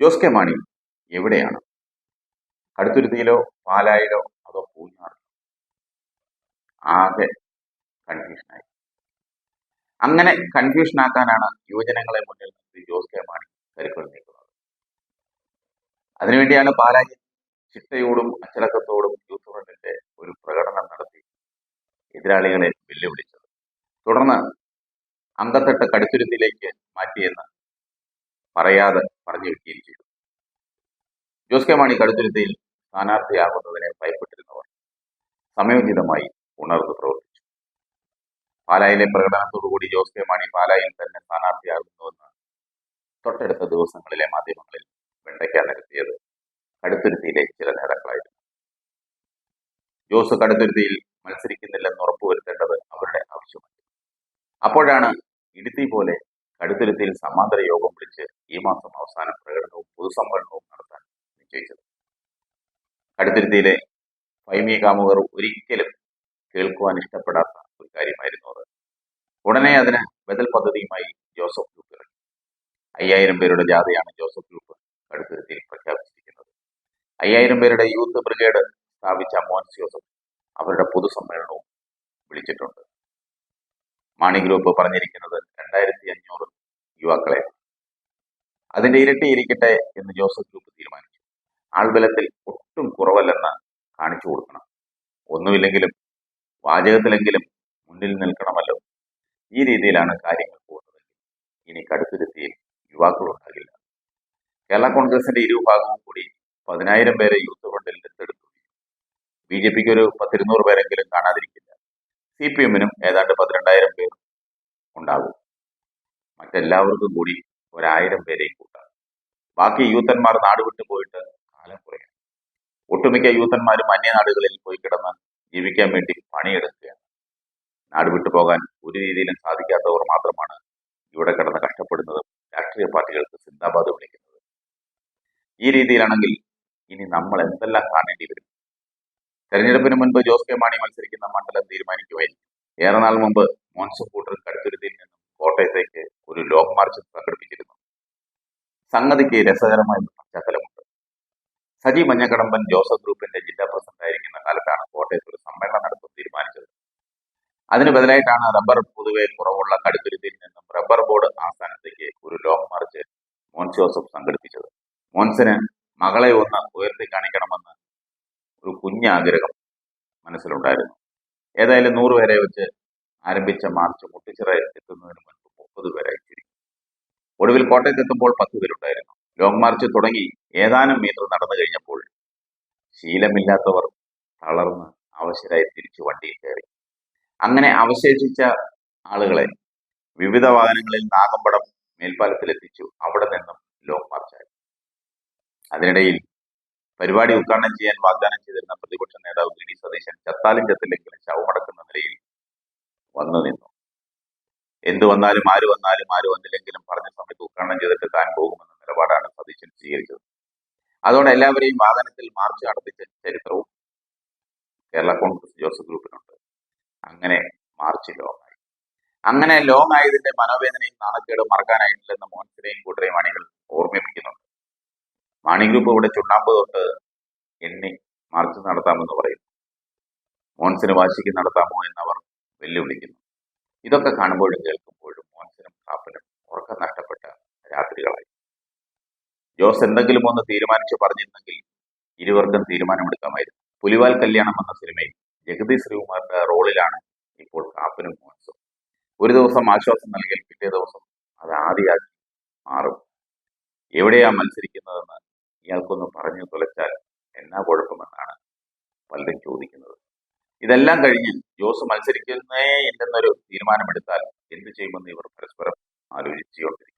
Jose K Mani എവിടെയാണ്? കടുത്തുരുത്തിയിലോ പാലായിലോ അതോ പൂഞ്ഞാറിലോ? ആകെ കൺഫ്യൂഷനായി അങ്ങനെ കൺഫ്യൂഷൻ ആക്കാനാണ് യുവജനങ്ങളെ മുന്നിൽ നിർത്തി ജോസ് കെ മാണി കരുക്കൾ നീക്കുന്നത് അതിനുവേണ്ടിയാണ് പാലായി ചിട്ടയോടും അച്ചടക്കത്തോടും യൂത്ത് ഫ്രണ്ടിന്റെ ഒരു പ്രകടനം നടത്തി എതിരാളികളെ വെല്ലുവിളിച്ചത്. തുടർന്ന് അങ്കത്തട്ട് കടുത്തുരുത്തിയിലേക്ക് മാറ്റിയെന്ന് പറയാതെ പറഞ്ഞു കിട്ടിയിരിക്കുന്നു ജോസ് കെ മാണി കടുത്തുരുത്തിയിൽ സ്ഥാനാർത്ഥിയാകുന്നതിനെ ഭയപ്പെട്ടിരുന്നവർ സമയോചിതമായി ഉണർന്നു പ്രവർത്തിച്ചു. പാലായിലെ പ്രകടനത്തോടുകൂടി ജോസ് കെ മാണി പാലായിൽ തന്നെ സ്ഥാനാർത്ഥിയാകുന്നുവെന്ന് തൊട്ടടുത്ത ദിവസങ്ങളിലെ മാധ്യമങ്ങളിൽ വെണ്ടയ്ക്ക നിരത്തിയത് കടുത്തുരുത്തിയിലെ ചില നേതാക്കളായിരുന്നു. ജോസ് കടുത്തുരുത്തിയിൽ മത്സരിക്കുന്നില്ലെന്ന് ഉറപ്പുവരുത്തേണ്ടത് അവരുടെ ആവശ്യമായി അപ്പോഴാണ് ഇടുത്തി പോലെ കടുത്തുരുത്തിയിൽ സമാന്തര യോഗം വിളിച്ച് ഈ മാസം അവസാനം പ്രകടനവും പൊതുസമ്മേളനവും നടത്താൻ നിശ്ചയിച്ചത്. കടുത്തിരുത്തിയിലെ ഫൈമി കാമുകർ ഒരിക്കലും കേൾക്കുവാൻ ഇഷ്ടപ്പെടാത്ത ഒരു കാര്യമായിരുന്നു അത്. ഉടനെ അതിന് ബദൽ പദ്ധതിയുമായി ജോസഫ് ഗ്രൂപ്പ് ഇറങ്ങി. അയ്യായിരം പേരുടെ ജാഥയാണ് ജോസഫ് ഗ്രൂപ്പ് കടുത്തിരുത്തിയിൽ പ്രഖ്യാപിച്ചിരിക്കുന്നത്. അയ്യായിരം പേരുടെ യൂത്ത് ബ്രിഗേഡ് സ്ഥാപിച്ച മോൻസ് ജോസഫ് അവരുടെ പൊതുസമ്മേളനവും വിളിച്ചിട്ടുണ്ട്. മാണി ഗ്രൂപ്പ് പറഞ്ഞിരിക്കുന്നത് രണ്ടായിരത്തി അഞ്ഞൂറ് യുവാക്കളെ അതിന്റെ ഇരട്ടി ഇരിക്കട്ടെ എന്ന് ജോസഫ് ഗ്രൂപ്പ് തീരുമാനിച്ചു. ആൾബലത്തിൽ ഒട്ടും കുറവല്ലെന്ന് കാണിച്ചു കൊടുക്കണം. ഒന്നുമില്ലെങ്കിലും വാചകത്തിലെങ്കിലും മുന്നിൽ നിൽക്കണമല്ലോ. ഈ രീതിയിലാണ് കാര്യങ്ങൾ പോകുന്നത്. ഇനി കടുത്തുരുത്തിയിൽ യുവാക്കളുണ്ടാകില്ല കേരള കോൺഗ്രസിന്റെ ഇരുഭാഗവും കൂടി പതിനായിരം പേരെ യൂത്ത് ഫണ്ടിൽ ദത്തെടുത്തു. ബി ജെ പിക്ക് ഒരു പത്തിരുന്നൂറ് പേരെങ്കിലും കാണാതിരിക്കില്ല. സി പി എമ്മിനും ഏതാണ്ട് പന്ത്രണ്ടായിരം പേർ ഉണ്ടാകും. മറ്റെല്ലാവർക്കും കൂടി ഒരായിരം പേരെയും കൂട്ടാം. ബാക്കി യൂത്തന്മാർ നാട് വിട്ടു പോയിട്ട് കാലം കുറയാം ഒട്ടുമിക്ക യൂത്തന്മാരും അന്യനാടുകളിൽ പോയി കിടന്ന് ജീവിക്കാൻ വേണ്ടി പണിയെടുക്കുകയാണ്. നാട് വിട്ടു പോകാൻ ഒരു രീതിയിലും സാധിക്കാത്തവർ മാത്രമാണ് ഇവിടെ കിടന്ന് കഷ്ടപ്പെടുന്നതും രാഷ്ട്രീയ പാർട്ടികൾക്ക് സിന്ദാബാദ് വിളിക്കുന്നത്. ഈ രീതിയിലാണെങ്കിൽ ഇനി നമ്മൾ എന്തെല്ലാം കാണേണ്ടി വരും? തെരഞ്ഞെടുപ്പിന് മുൻപ് ജോസ് കെ മാണി മത്സരിക്കുന്ന മണ്ഡലം തീരുമാനിക്കുമായിരിക്കും ഏറെ നാൾ മുമ്പ് മോൻസൂൺ കൂട്ടർ കടുത്തുരുത്തിയിൽ നിന്നും കോട്ടയത്തേക്ക് ഒരു ലോങ് മാർച്ച് സംഘടിപ്പിച്ചിരുന്നു സംഗതിക്ക് രസകരമായ പശ്ചാത്തലമുണ്ട്. സജി മഞ്ഞക്കടമ്പൻ ജോസഫ് ഗ്രൂപ്പിന്റെ ജില്ലാ പ്രസിഡന്റ് ആയിരിക്കുന്ന കാലത്താണ് കോട്ടയത്ത് ഒരു സമ്മേളനം നടത്താൻ തീരുമാനിച്ചത്. അതിന് ബദലായിട്ടാണ് റബ്ബർ പൊതുവെ കുറവുള്ള കടുത്തുരുത്തിയിൽ നിന്നും റബ്ബർ ബോർഡ് ആസ്ഥാനത്തേക്ക് ഒരു ലോങ് മാർച്ച് മോൻസ് ജോസഫ് സംഘടിപ്പിച്ചത്. മോൻസിന് മകളെ ഒന്ന് ഉയർത്തി കാണിക്കണമെന്ന് ഒരു കുഞ്ഞാഗ്രഹം മനസ്സിലുണ്ടായിരുന്നു. ഏതായാലും നൂറുപേരെ വെച്ച് ആരംഭിച്ച മാർച്ച് മുട്ടിച്ചിറ എത്തുന്നതിന് മുൻപ് മുപ്പത് പേരായി ചുരുങ്ങി ഒടുവിൽ കോട്ടയത്ത് എത്തുമ്പോൾ പത്ത് പേരുണ്ടായിരുന്നു. ലോങ് മാർച്ച് തുടങ്ങി ഏതാനും മീറ്റർ നടന്നു കഴിഞ്ഞപ്പോൾ ശീലമില്ലാത്തവർ തളർന്ന് അവശരായി തിരിച്ചു വണ്ടിയിൽ കയറി. അങ്ങനെ അവശേഷിച്ച ആളുകളെ വിവിധ വാഹനങ്ങളിൽ നാഗമ്പടം മേൽപ്പാലത്തിലെത്തിച്ചു. അവിടെ നിന്നും ലോങ് മാർച്ചായി അതിനിടയിൽ പരിപാടി ഉദ്ഘാടനം ചെയ്യാൻ വാഗ്ദാനം ചെയ്തിരുന്ന പ്രതിപക്ഷ നേതാവ് ഡി സതീശൻ ചത്താലും ചത്തില്ലെങ്കിലും ശവമടക്കുന്ന നിലയിൽ വന്നു നിന്നു. എന്തു വന്നാലും ആര് വന്നാലും ആര് വന്നില്ലെങ്കിലും പറഞ്ഞ സമയത്ത് ഉദ്ഘാടനം ചെയ്തിട്ട് താൻ പോകുമെന്ന നിലപാടാണ് സതീശൻ സ്വീകരിച്ചത്. അതോടെ എല്ലാവരെയും വാഹനത്തിൽ മാർച്ച് നടത്തിച്ച ചരിത്രവും കേരള കോൺഗ്രസ് ജോസഫ് ഗ്രൂപ്പിനുണ്ട്. അങ്ങനെ മാർച്ച് ലോങ് ആയി അങ്ങനെ ലോങ് ആയതിന്റെ മനോവേദനയും നാണക്കേടും മറക്കാനായിട്ടില്ലെന്ന് മോഹൻസിനെയും കൂട്ടരെയും അണികൾ ഓർമ്മിപ്പിക്കുന്നുണ്ട്. മാണി ഗ്രൂപ്പ് ഇവിടെ ചുണ്ണാമ്പ് തൊട്ട് എണ്ണി മാർച്ച് നടത്താമെന്ന് പറയുന്നു മോൻസിന് വാശിക്ക് നടത്താമോ എന്നവർ വെല്ലുവിളിക്കുന്നു. ഇതൊക്കെ കാണുമ്പോഴും കേൾക്കുമ്പോഴും മോൻസിനും കാപ്പനും ഉറക്കം നഷ്ടപ്പെട്ട രാത്രികളായി. ജോസ് എന്തെങ്കിലും ഒന്ന് തീരുമാനിച്ചു പറഞ്ഞിരുന്നെങ്കിൽ ഇരുവർക്കും തീരുമാനമെടുക്കാമായിരുന്നു. പുലിവാൽ കല്യാണം എന്ന സിനിമയിൽ ജഗതി ശ്രീകുമാറിന്റെ റോളിലാണ് ഇപ്പോൾ കാപ്പനും മോൻസും ഒരു ദിവസം ആശ്വാസം നൽകിയാൽ പിറ്റേ ദിവസം അത് ആദ്യമാക്കി മാറും. എവിടെയാ മത്സരിക്കുന്നതെന്ന് ഇയാൾക്കൊന്ന് പറഞ്ഞു തുലച്ചാൽ എന്നാ കുഴപ്പമെന്നാണ് പലരും ചോദിക്കുന്നത്. ഇതെല്ലാം കഴിഞ്ഞ് ജോസ് മത്സരിക്കുന്നേ ഇല്ലെന്നൊരു തീരുമാനമെടുത്താൽ എന്ത് ചെയ്യുമെന്ന് ഇവർ പരസ്പരം ആലോചിച്ചുകൊണ്ടിരിക്കും.